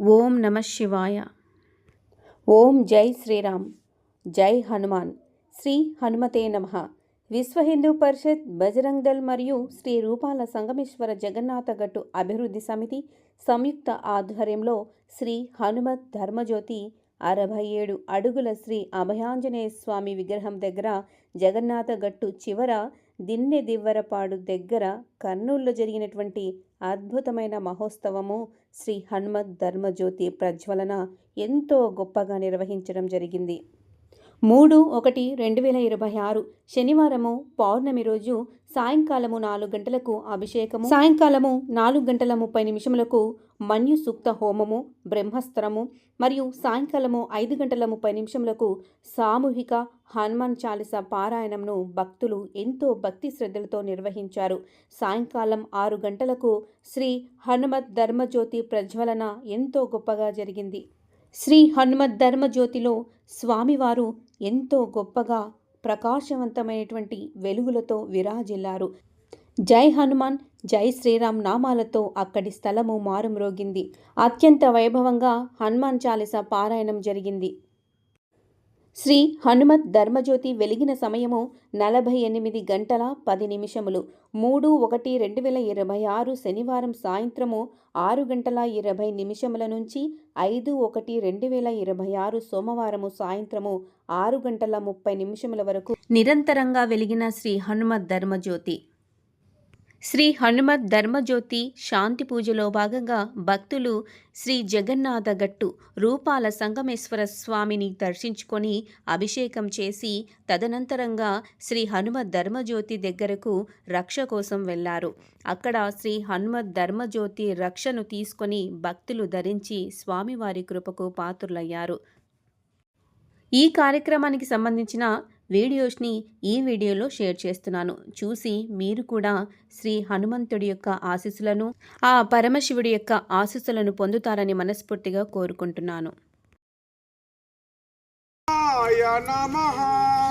ఓం నమ శివాయ. ఓం జై శ్రీరామ్. జై హనుమాన్. శ్రీ హనుమతే నమ. విశ్వ హిందూ పరిషత్ బజరంగ్ దళ్ మరియు శ్రీ రూపాల సంగమేశ్వర జగన్నాథ గట్టు అభివృద్ధి సమితి సంయుక్త ఆధ్వర్యంలో శ్రీ హనుమత్ ధర్మజ్యోతి అరవై ఏడు అడుగుల శ్రీ అభయాంజనేయ స్వామి విగ్రహం దగ్గర జగన్నాథ గట్టు చివర దిన్నె దివ్వరపాడు దగ్గర కర్నూలులో జరిగినటువంటి అద్భుతమైన మహోత్సవము శ్రీ హనుమత్ ధర్మజ్యోతి ప్రజ్వలన ఎంతో గొప్పగా నిర్వహించడం జరిగింది. మూడు ఒకటి రెండు వేల ఇరవై ఆరు శనివారము పౌర్ణమి రోజు సాయంకాలము నాలుగు గంటలకు అభిషేకము. సాయంకాలము నాలుగు గంటల ముప్పై నిమిషములకు మన్యు సూక్త హోమము బ్రహ్మస్త్రము మరియు సాయంకాలము ఐదు గంటల ముప్పై నిమిషములకు సామూహిక హనుమాన్ చాలీస పారాయణంను భక్తులు ఎంతో భక్తి శ్రద్ధలతో నిర్వహించారు. సాయంకాలం ఆరు గంటలకు శ్రీ హనుమత్ ధర్మజ్యోతి ప్రజ్వలన ఎంతో గొప్పగా జరిగింది. శ్రీ హనుమత్ ధర్మజ్యోతిలో స్వామివారు ఎంతో గొప్పగా ప్రకాశవంతమైనటువంటి వెలుగులతో విరాజిల్లారు. జై హనుమాన్ జై శ్రీరామ్ నామాలతో అక్కడి స్థలము మారుమ్రోగింది. అత్యంత వైభవంగా హనుమాన్ చాలీస పారాయణం జరిగింది. శ్రీ హనుమత్ ధర్మజ్యోతి వెలిగిన సమయము నలభై ఎనిమిది గంటల పది నిమిషములు. మూడు ఒకటి రెండు వేల ఇరవై ఆరు శనివారం సాయంత్రము ఆరు గంటల ఇరవై నిమిషముల నుంచి ఐదు ఒకటి రెండు వేల ఇరవై ఆరు సోమవారము సాయంత్రము ఆరు గంటల ముప్పై నిమిషముల వరకు నిరంతరంగా వెలిగిన శ్రీ హనుమత్ ధర్మజ్యోతి. శ్రీ హనుమత్ ధర్మజ్యోతి శాంతి పూజలో భాగంగా భక్తులు శ్రీ జగన్నాథ గట్టు రూపాల సంగమేశ్వర స్వామిని దర్శించుకొని అభిషేకం చేసి తదనంతరంగా శ్రీ హనుమత్ ధర్మజ్యోతి దగ్గరకు రక్ష కోసం వెళ్ళారు. అక్కడ శ్రీ హనుమత్ ధర్మజ్యోతి రక్షను తీసుకొని భక్తులు ధరించి స్వామివారి కృపకు పాత్రులయ్యారు. ఈ కార్యక్రమానికి సంబంధించిన వీడియోస్ని ఈ వీడియోలో షేర్ చేస్తున్నాను. చూసి మీరు కూడా శ్రీ హనుమంతుడి యొక్క ఆశీస్సులను ఆ పరమశివుడి యొక్క ఆశీస్సులను పొందుతారని మనస్ఫూర్తిగా కోరుకుంటున్నాను. శివాయ నమః.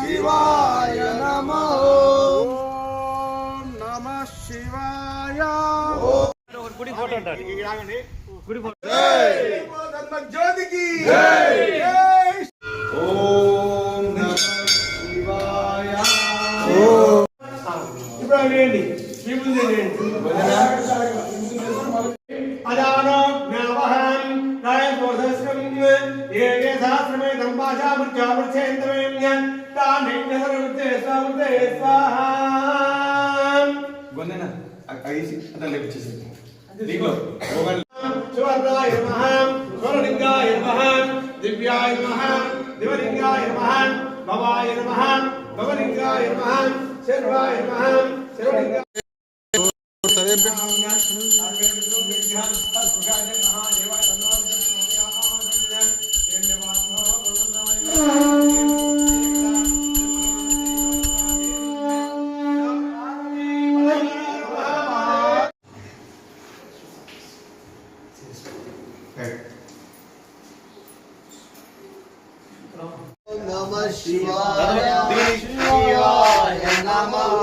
శివాయ నమో. ఓం నమః శివాయ. గుడి ఫోటో గొందెన ఐసి అట్లా లేపించేసి దీంట్లో సువర్ణాయ నమః స్వరలింగాయ నమః దివ్యాయ నమః దివలింగాయ నమః భవాయ నమః భవలింగాయ నమః శర్వాయ నమః శర్వలింగాయ నమ శివాయ శివాయ నమ హరీష్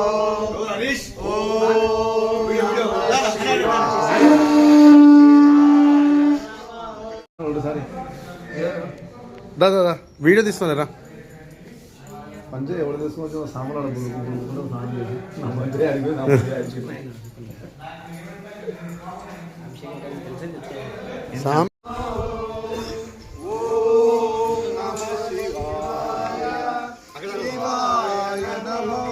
దా దా వీడియో తీస్తున్నారా మంచి ఎవరు తీసుకొచ్చి సాంబార్ బుడుకుంటూ స్నానం చేసి నా మంత్రి అడిగి నా మంత్రి అడిగి సామ్ నమో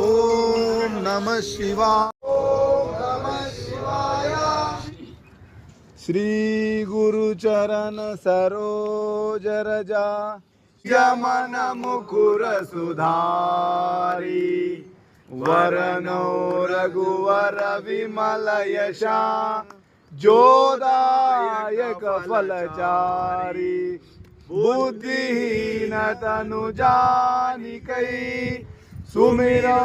ఓం श्री गुरुचरण सरोज रजा यमन मुकुर सुधारी। वरनो रघुवर विमल यशा जोदायक फलचारी बुद्धिहीन तनु जानिकै सुमिरो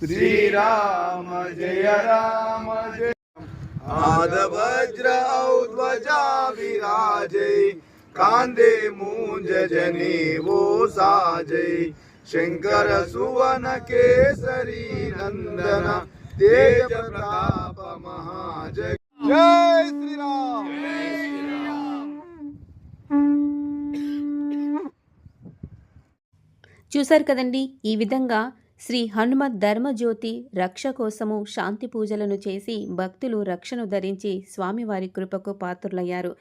శ్రీరామ జయ రామ జయ आदवज्र औध्वजा विराजै कान्दे मूञ्ज जने वो साजै शङ्कर सुवन केसरी नन्दन तेज प्रताप महाजय जय श्री राम చూశారు కదండి ఈ విధంగా శ్రీ హనుమత్ ధర్మజ్యోతి రక్ష కోసము శాంతి పూజలను చేసి భక్తులు రక్షను ధరించి స్వామివారి కృపకు పాత్రులయ్యారు.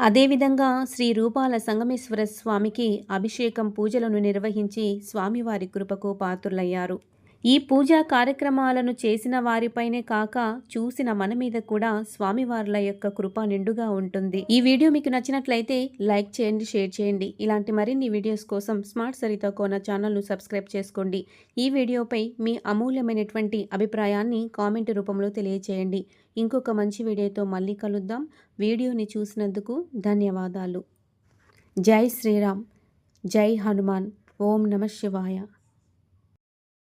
అదేవిధంగా శ్రీ రూపాల సంగమేశ్వర స్వామికి అభిషేకం పూజలను నిర్వహించి స్వామివారి కృపకు పాత్రులయ్యారు. ఈ పూజా కార్యక్రమాలను చేసిన వారిపైనే కాక చూసిన మన మీద కూడా స్వామివార్ల యొక్క కృప నిండుగా ఉంటుంది. ఈ వీడియో మీకు నచ్చినట్లయితే లైక్ చేయండి షేర్ చేయండి. ఇలాంటి మరిన్ని వీడియోస్ కోసం స్మార్ట్ సరిత కోన ఛానల్ను సబ్స్క్రైబ్ చేసుకోండి. ఈ వీడియోపై మీ అమూల్యమైనటువంటి అభిప్రాయాన్ని కామెంట్ రూపంలో తెలియచేయండి. ఇంకొక మంచి వీడియోతో మళ్ళీ కలుద్దాం. వీడియోని చూసినందుకు ధన్యవాదాలు. జై శ్రీరామ్. జై హనుమాన్. ఓం నమ శివాయ.